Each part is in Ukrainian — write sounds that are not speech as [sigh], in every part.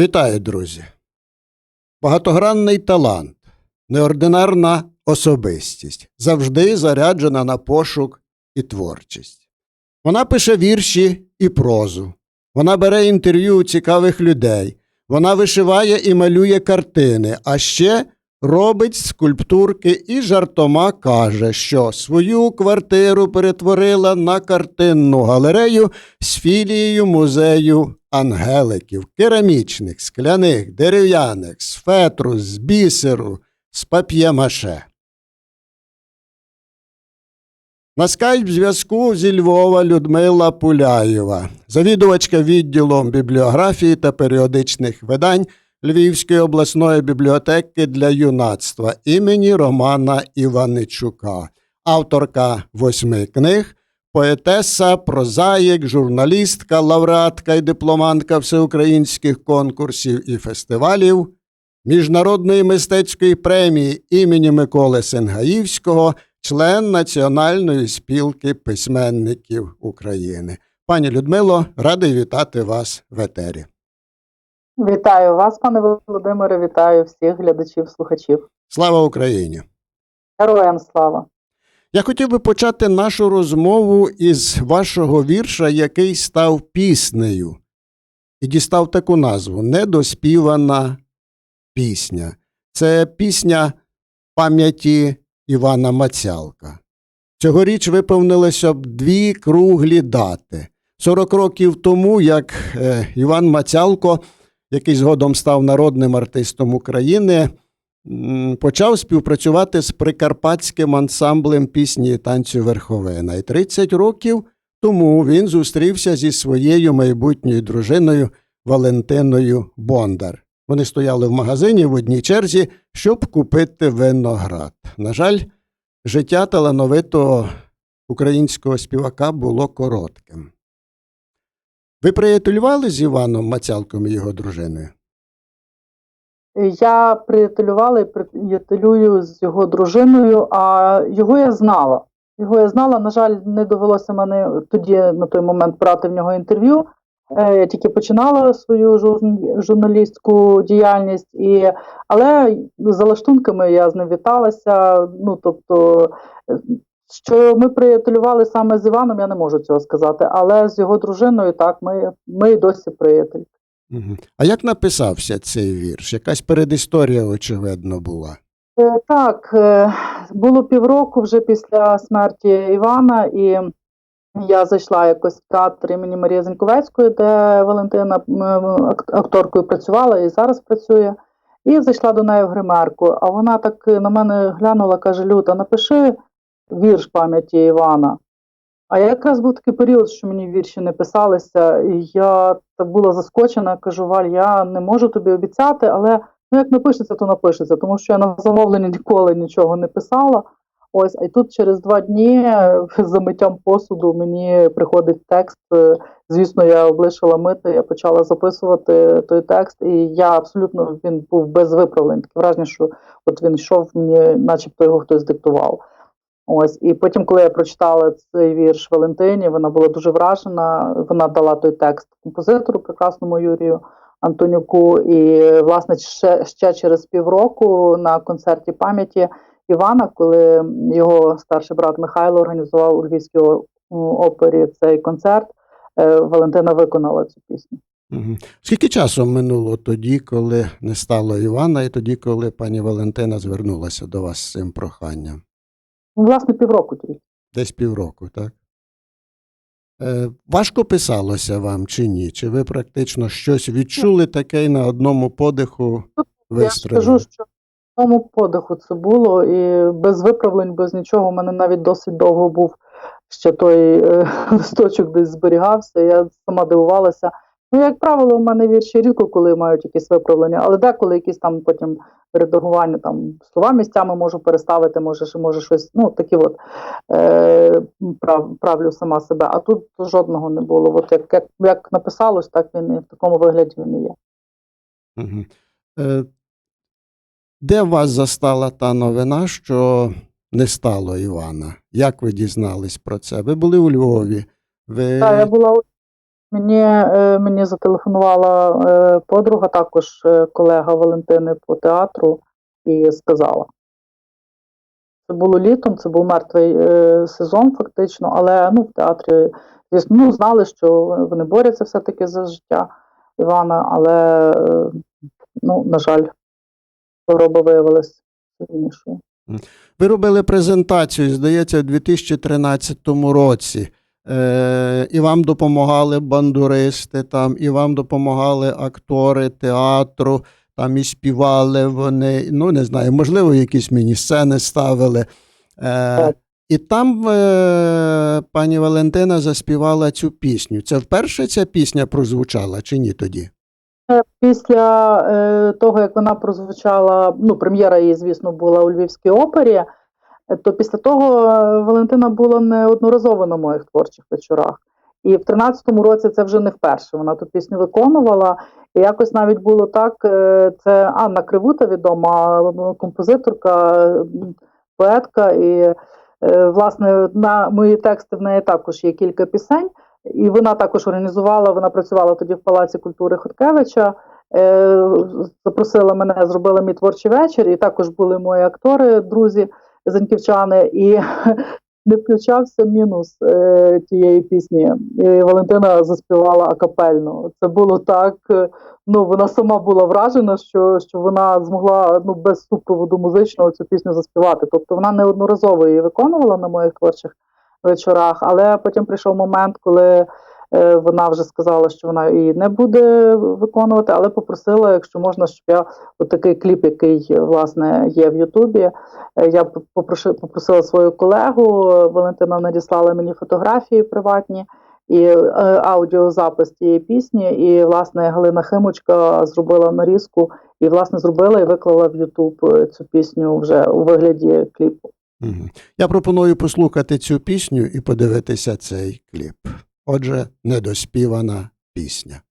Вітаю, друзі! Багатогранний талант, неординарна особистість, завжди заряджена на пошук і творчість. Вона пише вірші і прозу. Вона бере інтерв'ю у цікавих людей. Вона вишиває і малює картини, а ще робить скульптурки і жартома каже, що свою квартиру перетворила на картинну галерею з філією музею ангеликів, керамічних, скляних, дерев'яних, з фетру, з бісеру, з пап'ємаше. На скайп зв'язку зі Львова Людмила Пуляєва, завідувачка відділом бібліографії та періодичних видань Львівської обласної бібліотеки для юнацтва імені Романа Іваничука, авторка восьми книг, поетеса, прозаїк, журналістка, лауреатка і дипломантка всеукраїнських конкурсів і фестивалів, Міжнародної мистецької премії імені Миколи Сенгаївського, член Національної спілки письменників України. Пані Людмило, радий вітати вас в етері. Вітаю вас, пане Володимире, вітаю всіх глядачів, слухачів. Слава Україні! Героям слава! Я хотів би почати нашу розмову із вашого вірша, який став піснею, і дістав таку назву Недоспівана пісня. Це пісня пам'яті Івана Мацялка. Цьогоріч виповнилося б дві круглі дати. 40 років тому, як е, Іван Мацялко, який згодом став народним артистом України, почав співпрацювати з прикарпатським ансамблем пісні і танцю Верховина. І 30 років тому він зустрівся зі своєю майбутньою дружиною Валентиною Бондар. Вони стояли в магазині в одній черзі, щоб купити виноград. На жаль, життя талановитого українського співака було коротким. Ви приятелювали з Іваном Мацялком і його дружиною? Я приятелювала і приятелюю з його дружиною, а його я знала. Його я знала, на жаль, не довелося мене тоді на той момент брати в нього інтерв'ю. Е, Я тільки починала свою журналістську діяльність, і, але за лаштунками я з ним віталася. Ну, тобто, що ми приятелювали саме з Іваном, я не можу цього сказати. Але з його дружиною так, ми, ми досі приятелі. Угу. А як написався цей вірш? Якась передісторія, очевидно, була. Е, Так, е, було півроку вже після смерті Івана, і я зайшла якось в театр імені Марії Зеньковецької, де Валентина акторкою працювала і зараз працює. І зайшла до неї в гримерку. А вона так на мене глянула, каже: Люта, напиши вірш пам'яті Івана. А я якраз був такий період, що мені вірші не писалися, і я так була заскочена, кажу, Валь, я не можу тобі обіцяти, але ну як напишеться, то напишеться, тому що я на замовлення ніколи нічого не писала. Ось, й тут через два дні за миттям посуду мені приходить текст. Звісно, я облишила мити, я почала записувати той текст, і я абсолютно він був без виправлень. Таке враження, що от він йшов мені, начебто його хтось диктував. Ось, і потім, коли я прочитала цей вірш Валентині, вона була дуже вражена. Вона дала той текст композитору, прекрасному Юрію Антонюку. І, власне, ще, ще через півроку на концерті пам'яті Івана, коли його старший брат Михайло організував у Львівській опері цей концерт, е, Валентина виконала цю пісню. Скільки часу минуло тоді, коли не стало Івана, і тоді, коли пані Валентина звернулася до вас з цим проханням? Ну, Власне, півроку тільки. Десь півроку, так? Е, важко писалося вам чи ні? Чи ви практично щось відчули таке і на одному подиху Я вистрілили? кажу, що в тому подиху це було, і без виправлень, без нічого. У мене навіть досить довго був ще той е, [laughs] листочок десь зберігався. Я сама дивувалася. Ну, як правило, у мене вірші рідко, коли мають якісь виправлення, але деколи якісь там потім редагування, там слова місцями можу переставити, може, може щось, ну такі от е, прав, правлю сама себе. А тут жодного не було. От як, як, як написалось, так він і в такому вигляді він і є. Угу. Е, де вас застала та новина, що не стало Івана? Як ви дізнались про це? Ви були у Львові. Ви... Так, я була у Мені, е, мені зателефонувала е, подруга, також е, колега Валентини по театру, і сказала. Це було літом, це був мертвий сезон, фактично, але ну, в театрі, звісно, ну, знали, що вони борються все-таки за життя Івана, але, ну, на жаль, хвороба виявилася сильнішою. Ви робили презентацію, здається, у 2013 році. Е, і вам допомагали бандуристи, там, і вам допомагали актори театру, там і співали вони. Ну, не знаю, можливо, якісь міні-сцени ставили. Е, і там е, пані Валентина заспівала цю пісню. Це вперше ця пісня прозвучала чи ні тоді? Е, Після е, того, як вона прозвучала, ну, прем'єра її, звісно, була у Львівській опері, то після того е, Валентина була неодноразово на моїх творчих вечорах. І в 13-му році це вже не вперше. Вона ту пісню виконувала. І якось навіть було так: е, це Анна Кривута, відома композиторка, поетка. І, е, власне, на мої тексти в неї також є кілька пісень. І вона також організувала, вона працювала тоді в Палаці культури Хоткевича. Запросила мене, зробила мій творчий вечір, і також були мої актори, друзі, заньківчани, і [laughs] не включався мінус е, тієї пісні. І Валентина заспівала акапельно. Це було так. е, Ну, вона сама була вражена, що, що вона змогла ну, без супроводу музичного цю пісню заспівати. Тобто вона неодноразово її виконувала на моїх творчих вечорах, але потім прийшов момент, коли вона вже сказала, що вона її не буде виконувати, але попросила, якщо можна, щоб я отакий кліп, який е, власне є в Ютубі. е, Я попросила свою колегу. е, Валентина надіслала мені фотографії приватні. І е, аудіозапис тієї пісні, і власне Галина Химочка зробила нарізку і власне зробила і виклала в Ютуб е, цю пісню вже у вигляді кліпу. Я пропоную послухати цю пісню і подивитися цей кліп. Отже, недоспівана пісня.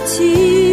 І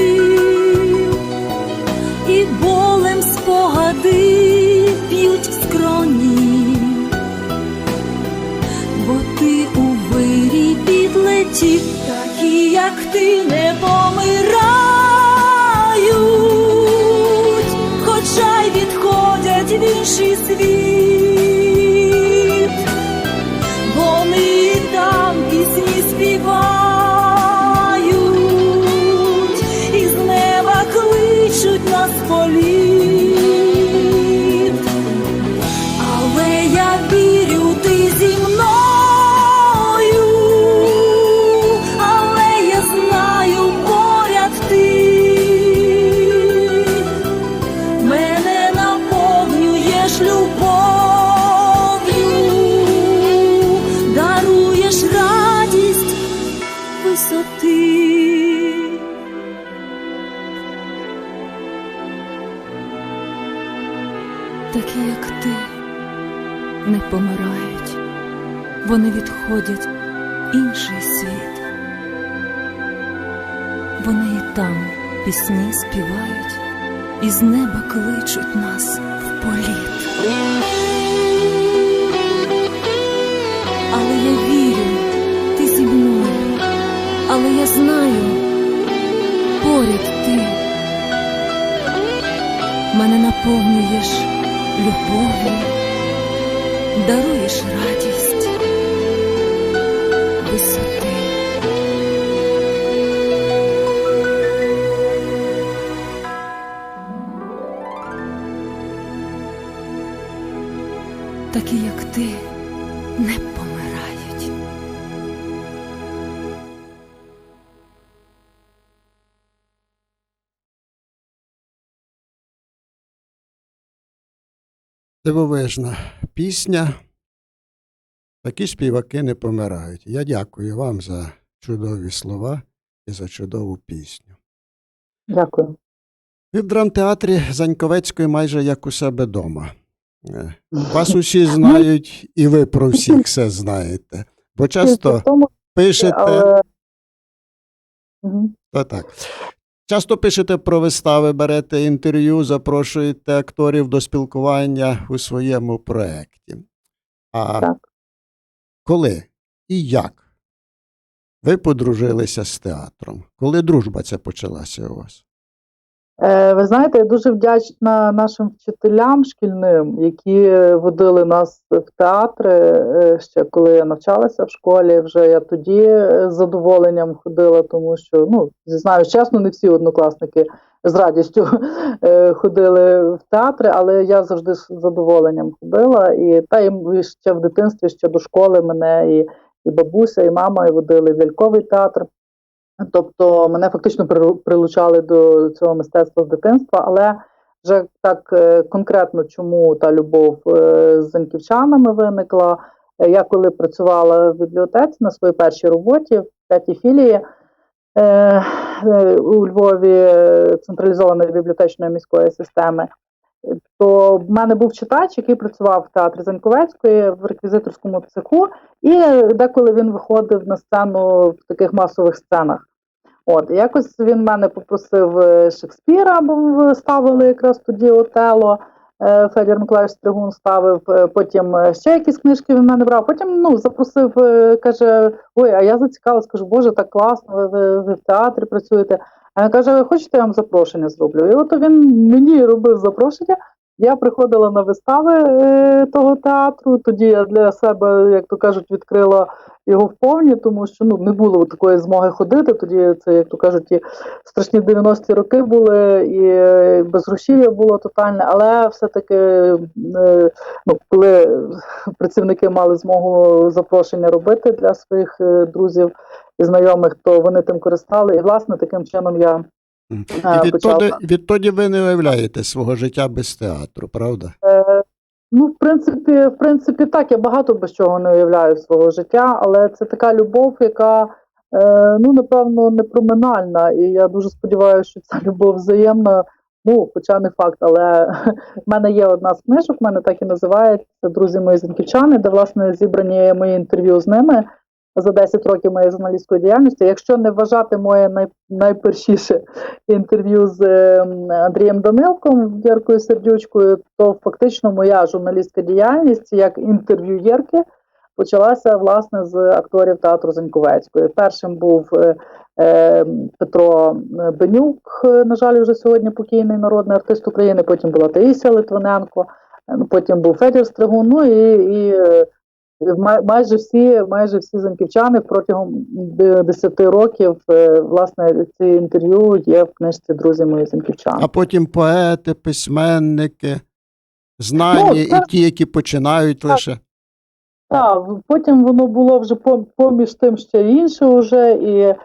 помирають, вони відходять в інший світ. Вони і там пісні співають, і з неба кличуть нас в політ. Але я вірю, ти зі мною, але я знаю, поряд ти мене наповнюєш любов'ю, даруєш радість висоти. Такі, як ти, не помирають. Дивовижна пісня. Такі співаки не помирають. Я дякую вам за чудові слова і за чудову пісню. Дякую. Ви в драмтеатрі Заньковецької майже як у себе дома. Вас [laughs] усі знають, і ви про всіх все знаєте. Бо часто пишете. Та так. Часто пишете про вистави, берете інтерв'ю, запрошуєте акторів до спілкування у своєму проєкті. А Так. коли і як ви подружилися з театром? Коли дружба ця почалася у вас? Е, Ви знаєте, я дуже вдячна нашим вчителям шкільним, які водили нас в театри е, ще коли я навчалася в школі. Вже я тоді е, з задоволенням ходила, тому що ну зізнаюсь чесно, не всі однокласники з радістю е, ходили в театри, але я завжди з задоволенням ходила. І та і ще в дитинстві, ще до школи мене і, і бабуся, і мама і водили в ляльковий театр. Тобто мене фактично прилучали до цього мистецтва з дитинства, але вже так е, конкретно чому та любов е, з заньківчанами виникла. Е, Я коли працювала в бібліотеці на своїй першій роботі в п'ятій філії у Львові централізованої бібліотечної міської системи, то в мене був читач, який працював в театрі Заньковецької в реквізиторському цеху, і деколи він виходив на сцену в таких масових сценах. От, якось він мене попросив е, Шекспіра, бо ставили якраз тоді Отело. е, Федір Миколаївич Стригун ставив, е, потім ще якісь книжки він мене брав. Потім ну, запросив, каже: Ой, а я зацікавилась, кажу, Боже, так класно, ви, ви, ви в театрі працюєте. А я каже, хочете, я вам запрошення зроблю? І от він мені робив запрошення. Я приходила на вистави е, того театру. Тоді я для себе, як то кажуть, відкрила його вповні, тому що ну не було такої змоги ходити. Тоді це, як то кажуть, ті страшні 90-ті роки були, і е, безгрошів'я було тотальне, але все-таки, е, ну, коли працівники мали змогу запрошення робити для своїх друзів і знайомих, то вони тим користали. І власне таким чином я І відтоді, почала. відтоді ви не уявляєте свого життя без театру, правда? Е, Ну, в принципі, в принципі, так. Я багато без чого не уявляю свого життя, але це така любов, яка е, ну напевно не проминальна. І я дуже сподіваюся, що ця [laughs] любов взаємна. Ну, хоча не факт, але [laughs] в мене є одна з книжок, в мене так і називається Друзі мої зінківчани, де власне зібрані мої інтерв'ю з ними за 10 років моєї журналістської діяльності. Якщо не вважати моє най, найпершіше інтерв'ю з ем, Андрієм Данилком, Віркою Сердючкою, то фактично моя журналістська діяльність як інтерв'юєрки почалася власне з акторів театру Заньковецької. Першим був е, е, Петро Бенюк, е, на жаль, вже сьогодні покійний народний артист України. Потім була Таїсія Литвиненко, е, потім був Федір Стригун. Ну і, і е, майже всі, майже всі занківчани протягом де- 10 років, е, власне, ці інтерв'ю є в книжці Друзі мої занківчани. А потім поети, письменники, знані Ну, і ті, які починають лише. Так, потім воно було вже поміж тим ще інше уже, і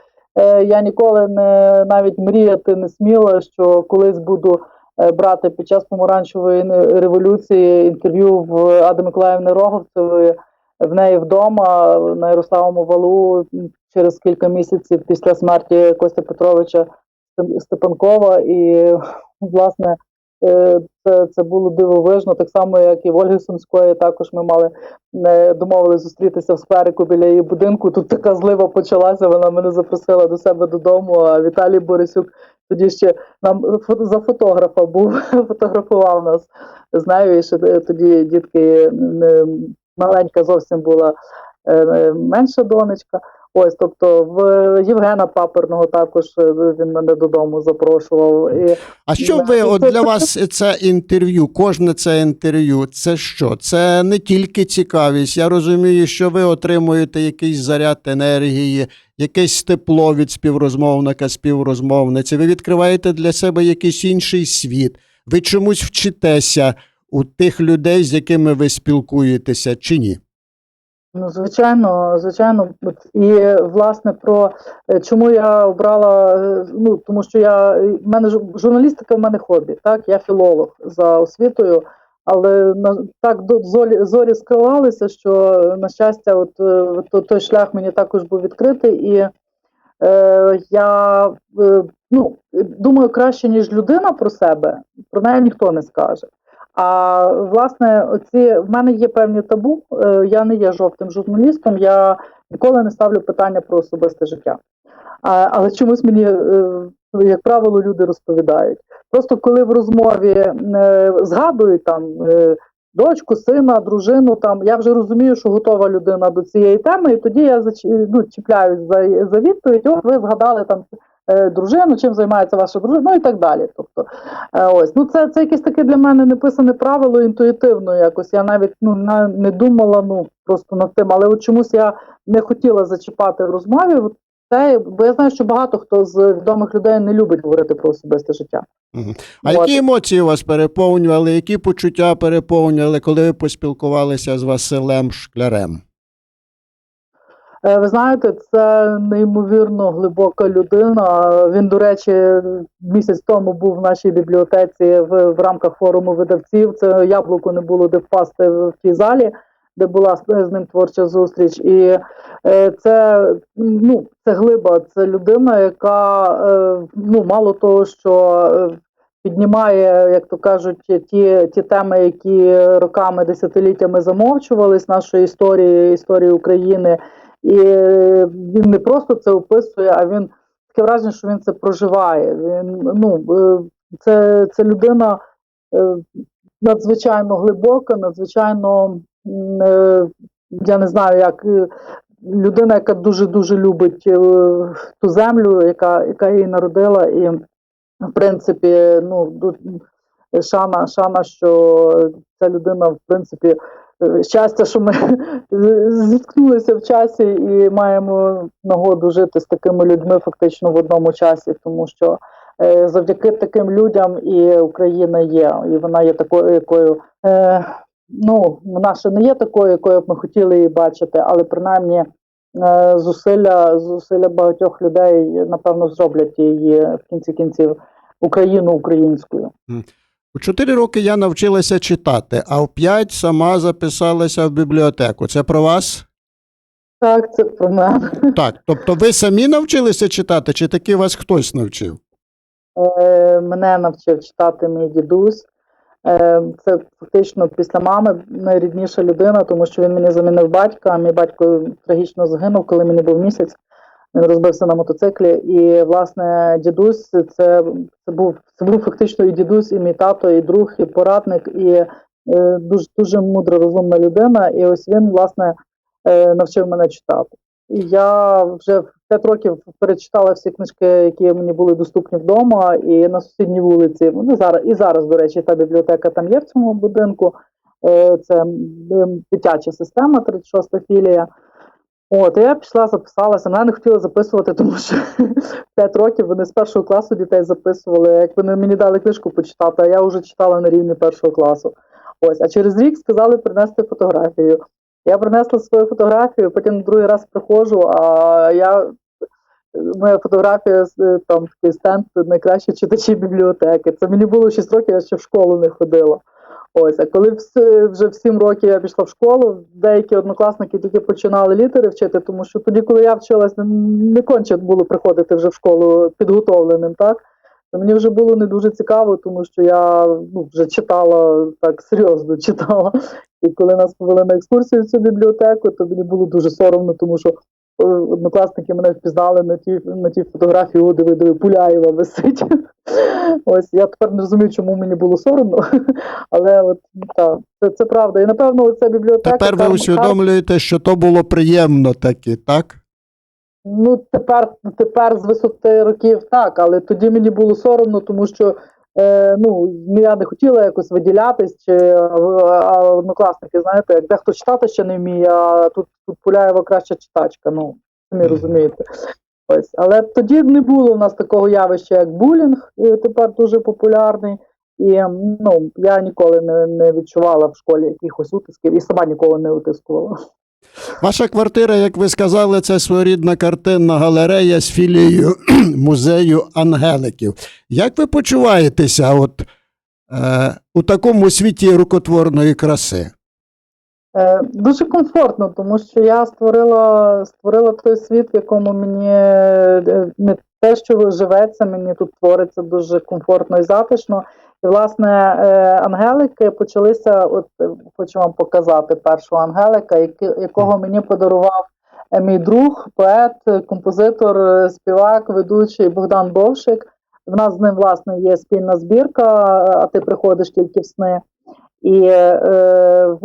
е, я ніколи не навіть мріяти не сміла, що колись буду е, брати під час помаранчевої революції інтерв'ю в Ади Миколаївни Роговцевої в неї вдома на Ярославому валу через кілька місяців після смерті Костя Петровича Степ- Степанкова. І власне е, це, це було дивовижно, так само, як і в Ольги Сумської. Також ми мали не домовились зустрітися в скверику біля її будинку. Тут така злива почалася. Вона мене запросила до себе додому. А Віталій Борисюк тоді ще нам за фотографа був, [laughs] фотографував нас з нею. І ще е, тоді дітки маленька зовсім була е, менша донечка. Ось, тобто, в Євгена Паперного також е, він мене додому запрошував. А що ви, от для вас це інтерв'ю, кожне це інтерв'ю, це що? Це не тільки цікавість. Я розумію, що ви отримуєте якийсь заряд енергії, якесь тепло від співрозмовника, співрозмовниці. Ви відкриваєте для себе якийсь інший світ. Ви чомусь вчитеся у тих людей, з якими ви спілкуєтеся, чи ні? Ну, звичайно, звичайно, і власне про е, чому я обрала, е, ну тому що я в мене журналістика в мене хобі, так я філолог за освітою, але так до зорі, зорі склалися, що на щастя, от е, то, той шлях мені також був відкритий, і е, я е, ну думаю, краще ніж людина про себе, про неї ніхто не скаже. А власне, оці в мене є певні табу. Е, Я не є жовтим журналістом. Я ніколи не ставлю питання про особисте життя. Але чомусь мені, е, як правило, люди розповідають. Просто коли в розмові е, згадують там дочку, сина, дружину, там я вже розумію, що готова людина до цієї теми, і тоді я ну, чіпляюсь за, за відповідь. От ви згадали там дружину, чим займається ваша дружина, ну і так далі. Тобто, Е, Ось, ну це, це якесь таке для мене неписане правило інтуїтивно якось. Я навіть ну не думала ну просто над тим, але от чомусь я не хотіла зачіпати в розмові. От Це, бо я знаю, що багато хто з відомих людей не любить говорити про особисте життя. А От. які емоції вас переповнювали, які почуття переповнювали, коли ви поспілкувалися з Василем Шклярем? Е, Ви знаєте, це неймовірно глибока людина. Він, до речі, місяць тому був в нашій бібліотеці в, в рамках форуму видавців. Це яблуко не було де впасти в тій залі, де була з, ним творча зустріч. І е, це ну це глиба, це людина, яка е, ну мало того, що піднімає, як то кажуть, ті, ті теми, які роками, десятиліттями замовчувались нашої історії, історії України. І е, він не просто це описує, а він таке враження, що він це проживає. Він ну е, це, це людина е, надзвичайно глибока, надзвичайно я не знаю, як людина, яка дуже дуже любить ту землю, яка, яка її народила, і в принципі, ну шана, шана, що ця людина, в принципі, щастя, що ми [laughs] зіткнулися в часі і маємо нагоду жити з такими людьми фактично в одному часі, тому що е, завдяки таким людям і Україна є, і вона є такою, якою. Е, Ну, вона ще не є такою, якою б ми хотіли її бачити, але принаймні е, зусилля, зусилля багатьох людей, напевно, зроблять її в кінці кінців Україну українською. У чотири роки я навчилася читати, а в п'ять сама записалася в бібліотеку. Це про вас? Так, це про мене. Так. Тобто ви самі навчилися читати, чи таки вас хтось навчив? Е, мене навчив читати мій дідусь. Е, це фактично після мами найрідніша людина, тому що він мені замінив батька. Мій батько трагічно загинув, коли мені був місяць. Він розбився на мотоциклі. І, власне, дідусь це, це був це був фактично і дідусь, і мій тато, і друг, і порадник, і е, дуже дуже мудра, розумна людина. І ось він, власне, е, навчив мене читати. І я вже в 5 років перечитала всі книжки, які мені були доступні вдома, і на сусідній вулиці. Ну, зараз, і зараз, до речі, та бібліотека там є в цьому будинку. Е, Це дитяча система, 36 філія. От, я пішла, записалася. Мене не хотіли записувати, тому що [laughs] 5 років вони з першого класу дітей записували. Як вони мені дали книжку почитати, а я вже читала на рівні першого класу. Ось, а через рік сказали принести фотографію. Я принесла свою фотографію, потім другий раз приходжу, а я моя фотографія е, там такий стенд найкращі читачі бібліотеки. Це мені було 6 років, я ще в школу не ходила. Ось, а коли вже в 7 років я пішла в школу, деякі однокласники тільки починали літери вчити, тому що тоді, коли я вчилась, не, конче було приходити вже в школу підготовленим, так? Мені вже було не дуже цікаво, тому що я ну, вже читала так серйозно читала. І коли нас повели на екскурсію в цю бібліотеку, то мені було дуже соромно, тому що е, однокласники мене впізнали на ті, на ті фотографії, о, диви, диви, Пуляєва висить. Ось я тепер не розумію, чому мені було соромно, [laughs] але от так, це, це правда. І напевно, ця бібліотека. Тепер ви усвідомлюєте, що то було приємно таки, так? Ну, тепер, тепер з висоти років так, але тоді мені було соромно, тому що е, ну, я не хотіла якось виділятись, чи а, а однокласники, знаєте, як дехто читати ще не вміє, а тут, тут Пуляєва краща читачка. Ну, самі розумієте. Ось. Але тоді не було в нас такого явища, як булінг, тепер дуже популярний. І ну, я ніколи не, не відчувала в школі якихось утисків і сама ніколи не утискувала. Ваша квартира, як ви сказали, це своєрідна картинна галерея з філією [clears throat] музею ангеликів. Як ви почуваєтеся от, е, у такому світі рукотворної краси? Е, Дуже комфортно, тому що я створила, створила той світ, в якому мені е, не те, що живеться, мені тут твориться дуже комфортно і затишно. І, власне, е, ангелики почалися. От хочу вам показати першого ангелика, якого мені подарував мій друг, поет, композитор, співак, ведучий Богдан Бовшик. В нас з ним, власне, є спільна збірка, а ти приходиш тільки в сни. І е,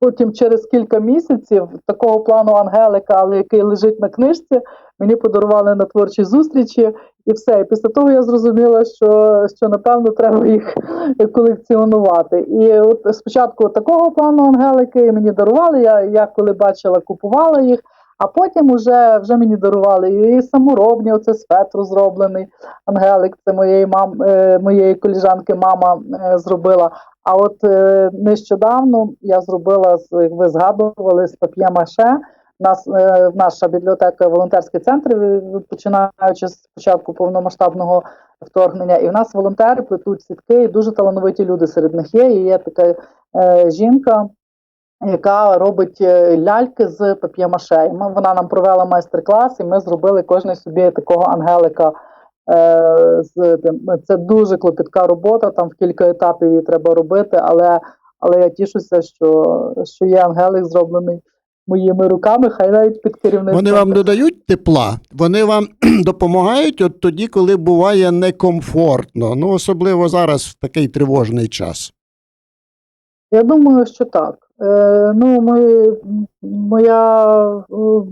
потім через кілька місяців такого плану Ангелика, але який лежить на книжці, мені подарували на творчі зустрічі, і все. І після того я зрозуміла, що, що напевно треба їх [laughs] колекціонувати. І от спочатку такого плану Ангелики мені дарували. Я, я коли бачила, купувала їх. А потім вже, вже мені дарували і саморобні, оце з фетру зроблений Ангелик. Це моєї мам, е, моєї коліжанки мама е, зробила. А от е, нещодавно я зробила, як ви згадували, з пап'є-маше. Нас наша бібліотека волонтерський центр, починаючи з початку повномасштабного вторгнення. І в нас волонтери плетуть сітки, і дуже талановиті люди серед них є. І є така е, жінка, яка робить е, ляльки з пап'є-маше. Вона нам провела майстер-клас, і ми зробили кожен собі такого ангелика. Е. Це дуже клопітка робота, там в кілька етапів її треба робити, але, але я тішуся, що, що є ангелик зроблений моїми руками, хай навіть під керівництвом. Вони вам додають тепла, вони вам [clears throat] допомагають от тоді, коли буває некомфортно. Ну, особливо зараз в такий тривожний час. Я думаю, що так. Е, ну, мої, моя е,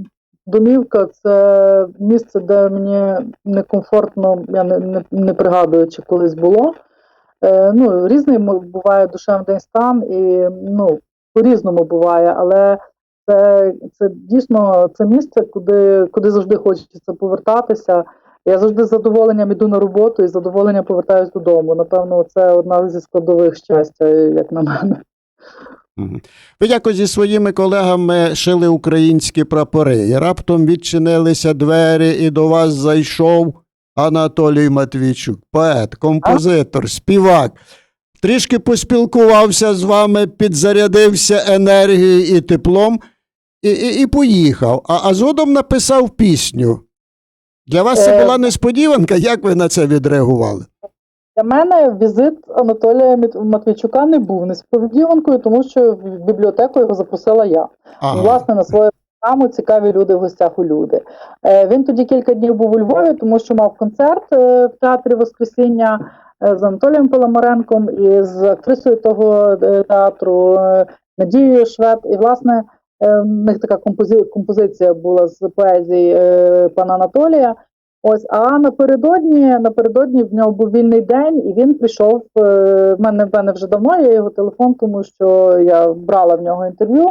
домівка це місце, де мені некомфортно, я не, не, не пригадую, чи колись було. Е, ну, різний буває душевний стан, і ну, по-різному буває, але це, це дійсно це місце, куди, куди завжди хочеться повертатися. Я завжди з задоволенням іду на роботу і з задоволенням повертаюся додому. Напевно, це одна зі складових щастя, як на мене. Ви якось зі своїми колегами шили українські прапори, і раптом відчинилися двері, і до вас зайшов Анатолій Матвійчук, поет, композитор, співак. Трішки поспілкувався з вами, підзарядився енергією і теплом, і, і, і поїхав. А, а згодом написав пісню. Для вас це Е, була несподіванка, як ви на це відреагували? Для мене візит Анатолія Матвійчука не був несподіванкою, тому що в бібліотеку його запросила я. Ага. Власне, на свою програму цікаві люди в гостях у люди. Е, Він тоді кілька днів був у Львові, тому що мав концерт е, в театрі Воскресіння е, з Анатолієм Паламаренком і з актрисою того театру Надією Швед. І, власне, в них така компози- композиція була з поезії пана Анатолія. Ось, а напередодні, напередодні в нього був вільний день, і він прийшов. е, В мене в мене вже давно є його телефон, тому що я брала в нього інтерв'ю.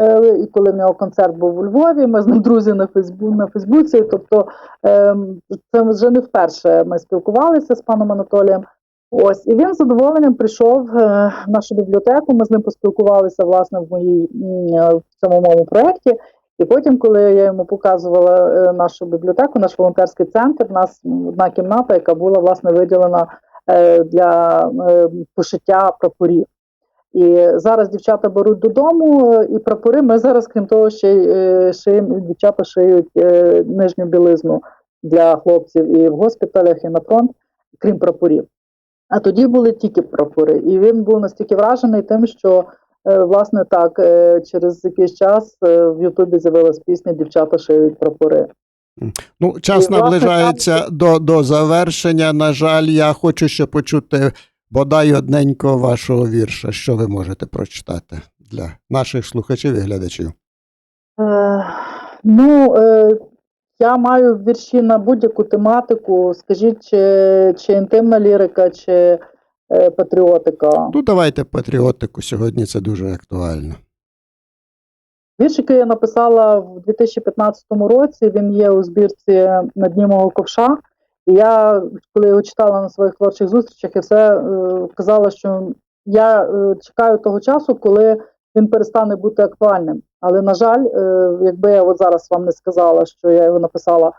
Е, І коли в нього концерт був у Львові, ми з ним друзі на Фейсбу на Фейсбуці. Тобто ем, це вже не вперше ми спілкувалися з паном Анатолієм. Ось і він з задоволенням прийшов е, в нашу бібліотеку. Ми з ним поспілкувалися власне в моїй е, в цьому моєму проєкті. І потім, коли я йому показувала е, нашу бібліотеку, наш волонтерський центр, у нас одна кімната, яка була власне виділена е, для е, пошиття прапорів. І зараз дівчата беруть додому і прапори. Ми зараз, крім того, ще шиємо, дівчата шиють нижню білизну для хлопців і в госпіталях, і на фронт, крім прапорів. А тоді були тільки прапори. І він був настільки вражений тим, що власне так, е, через якийсь час е, в Ютубі з'явилась пісня Дівчата шиють прапори. Ну, час І, власне, наближається до, до завершення. На жаль, я хочу ще почути бодай одненько вашого вірша. Що ви можете прочитати для наших слухачів і глядачів? Е, ну, е, я маю вірші на будь-яку тематику. Скажіть, чи, чи інтимна лірика, чи е, патріотика. Ну, давайте патріотику. Сьогодні це дуже актуально. Вірш, який я написала в 2015 році, він є у збірці на дні мого ковша. І я, коли його читала на своїх творчих зустрічах, я все е, казала, що я е, чекаю того часу, коли він перестане бути актуальним. Але, на жаль, е, якби я от зараз вам не сказала, що я його написала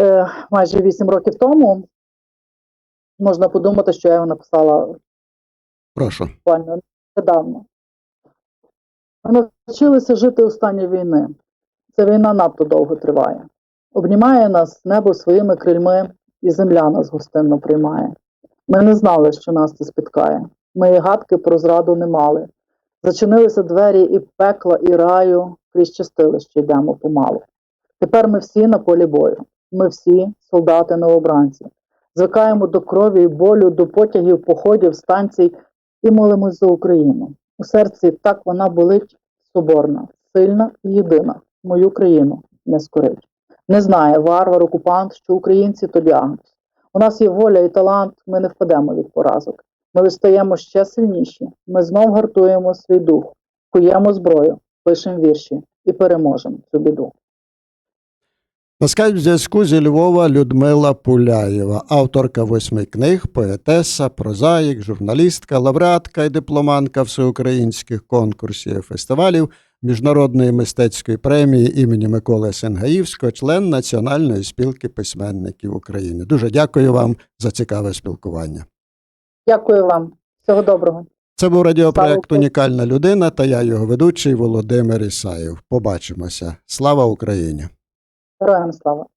е, майже 8 років тому, можна подумати, що я його написала Прошу. буквально недавно. Ми навчилися жити у стані війни. Ця війна надто довго триває. Обнімає нас небо своїми крильми, і земля нас гостинно приймає. Ми не знали, що нас це спіткає. Ми і гадки про зраду не мали. Зачинилися двері і пекла, і раю, крізь чистилище йдемо помалу. Тепер ми всі на полі бою. Ми всі солдати новобранці. Звикаємо до крові і болю, до потягів, походів, станцій і молимось за Україну. У серці так вона болить соборна, сильна і єдина. Мою країну не скорить. Не знає варвар, окупант, що українці то діагноз. У нас є воля і талант, ми не впадемо від поразок. Ми лише стаємо ще сильніші. Ми знов гартуємо свій дух, куємо зброю, пишемо вірші і переможемо цю біду. На скайп зв'язку зі Львова Людмила Пуляєва, авторка восьми книг, поетеса, прозаїк, журналістка, лауреатка і дипломанка всеукраїнських конкурсів і фестивалів, міжнародної мистецької премії імені Миколи Сенгаївського, член Національної спілки письменників України. Дуже дякую вам за цікаве спілкування. Дякую вам. Всього доброго. Це був радіопроект Унікальна людина та я, його ведучий Володимир Ісаєв. Побачимося. Слава Україні! Героям слава!